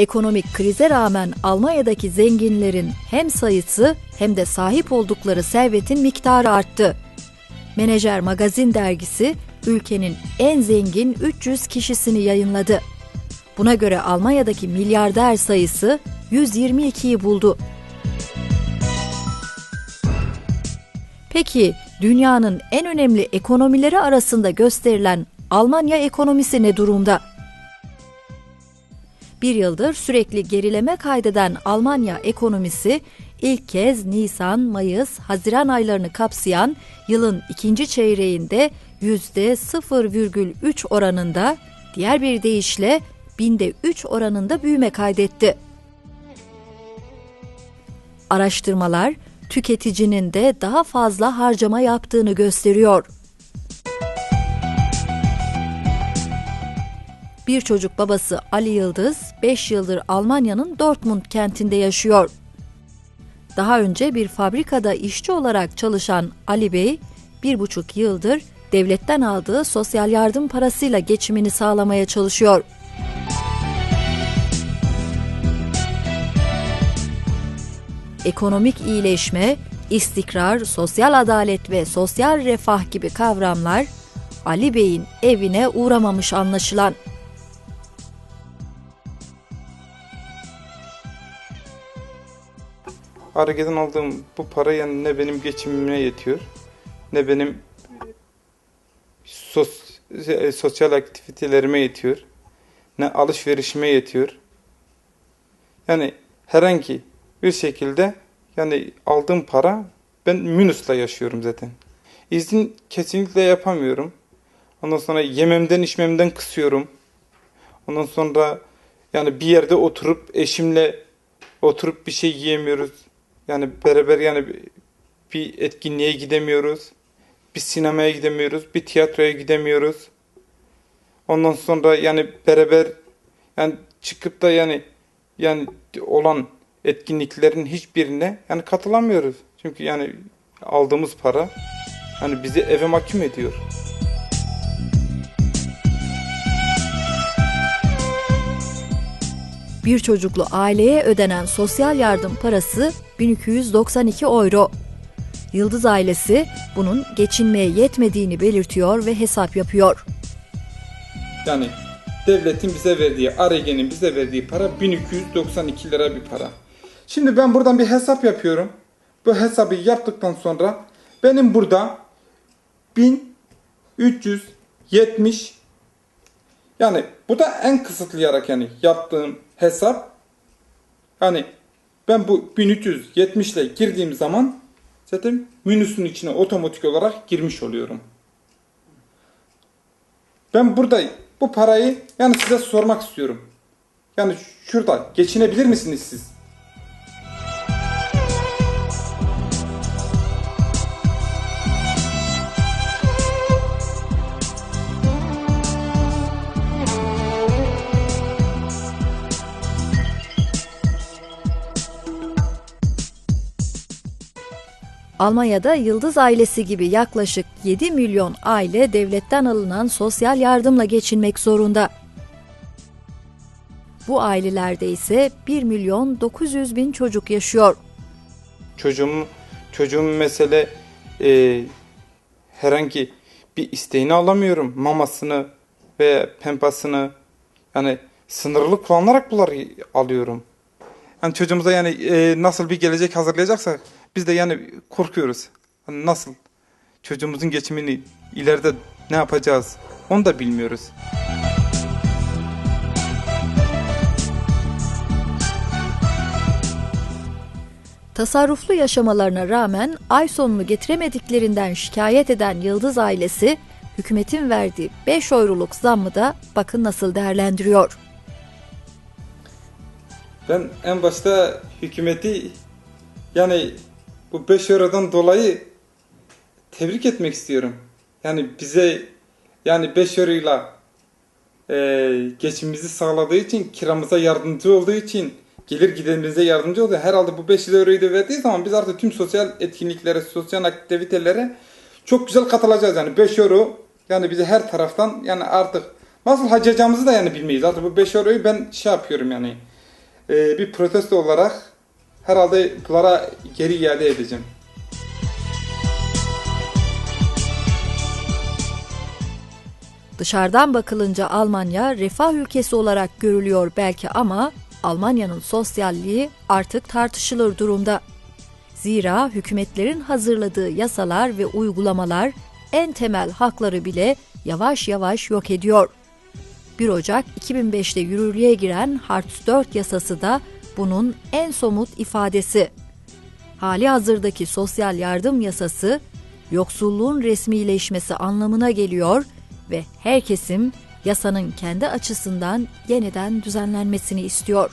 Ekonomik krize rağmen Almanya'daki zenginlerin hem sayısı hem de sahip oldukları servetin miktarı arttı. Menajer Magazin dergisi ülkenin en zengin 300 kişisini yayınladı. Buna göre Almanya'daki milyarder sayısı 122'yi buldu. Peki dünyanın en önemli ekonomileri arasında gösterilen Almanya ekonomisi ne durumda? Bir yıldır sürekli gerileme kaydeden Almanya ekonomisi ilk kez Nisan, Mayıs, Haziran aylarını kapsayan yılın ikinci çeyreğinde %0,3 oranında, diğer bir deyişle binde 3 oranında büyüme kaydetti. Araştırmalar tüketicinin de daha fazla harcama yaptığını gösteriyor. Bir çocuk babası Ali Yıldız 5 yıldır Almanya'nın Dortmund kentinde yaşıyor. Daha önce bir fabrikada işçi olarak çalışan Ali Bey, bir buçuk yıldır devletten aldığı sosyal yardım parasıyla geçimini sağlamaya çalışıyor. Ekonomik iyileşme, istikrar, sosyal adalet ve sosyal refah gibi kavramlar Ali Bey'in evine uğramamış anlaşılan. Hareketten aldığım bu para yani ne benim geçimime yetiyor ne benim sos, e, sosyal aktivitelerime yetiyor ne alışverişime yetiyor. Yani herhangi bir şekilde yani aldığım para ben minusla yaşıyorum zaten. İzin kesinlikle yapamıyorum. Ondan sonra yememden içmemden kısıyorum. Ondan sonra yani bir yerde oturup eşimle oturup bir şey yiyemiyoruz. Yani beraber yani bir etkinliğe gidemiyoruz. Bir sinemaya gidemiyoruz. Bir tiyatroya gidemiyoruz. Ondan sonra yani beraber yani çıkıp da yani yani olan etkinliklerin hiçbirine yani katılamıyoruz. Çünkü yani aldığımız para hani bizi eve mahkum ediyor. Bir çocuklu aileye ödenen sosyal yardım parası 1292 euro. Yıldız ailesi bunun geçinmeye yetmediğini belirtiyor ve hesap yapıyor. Yani devletin bize verdiği, ARG'nin bize verdiği para 1292 lira bir para. Şimdi ben buradan bir hesap yapıyorum. Bu hesabı yaptıktan sonra benim burada 1370 yani bu da en kısıtlayarak yani yaptığım hesap hani ben bu 1370 ile girdiğim zaman zaten minüsün içine otomatik olarak girmiş oluyorum. Ben burada bu parayı yani size sormak istiyorum. Yani şurada geçinebilir misiniz siz? Almanya'da Yıldız ailesi gibi yaklaşık 7 milyon aile devletten alınan sosyal yardımla geçinmek zorunda. Bu ailelerde ise 1 milyon 900 bin çocuk yaşıyor. Çocuğum, çocuğum mesele e, herhangi bir isteğini alamıyorum. Mamasını ve pempasını yani sınırlı kullanarak bunları alıyorum. Yani çocuğumuza yani e, nasıl bir gelecek hazırlayacaksak biz de yani korkuyoruz. Hani nasıl çocuğumuzun geçimini ileride ne yapacağız onu da bilmiyoruz. Tasarruflu yaşamalarına rağmen ay sonunu getiremediklerinden şikayet eden Yıldız ailesi hükümetin verdiği 5 euroluk zammı da bakın nasıl değerlendiriyor. Ben en başta hükümeti yani bu 5 eurodan dolayı tebrik etmek istiyorum. Yani bize yani 5 euroyla e, geçimimizi sağladığı için, kiramıza yardımcı olduğu için, gelir giderimize yardımcı oluyor. Herhalde bu 5 euroyu da verdiği zaman biz artık tüm sosyal etkinliklere, sosyal aktivitelere çok güzel katılacağız. Yani 5 euro yani bize her taraftan yani artık nasıl harcayacağımızı da yani bilmeyiz. Artık bu 5 euroyu ben şey yapıyorum yani e, bir protesto olarak herhalde dolara geri iade edeceğim. Dışarıdan bakılınca Almanya refah ülkesi olarak görülüyor belki ama Almanya'nın sosyalliği artık tartışılır durumda. Zira hükümetlerin hazırladığı yasalar ve uygulamalar en temel hakları bile yavaş yavaş yok ediyor. 1 Ocak 2005'te yürürlüğe giren Hartz 4 yasası da bunun en somut ifadesi. Hali hazırdaki sosyal yardım yasası yoksulluğun resmileşmesi anlamına geliyor ve her kesim yasanın kendi açısından yeniden düzenlenmesini istiyor.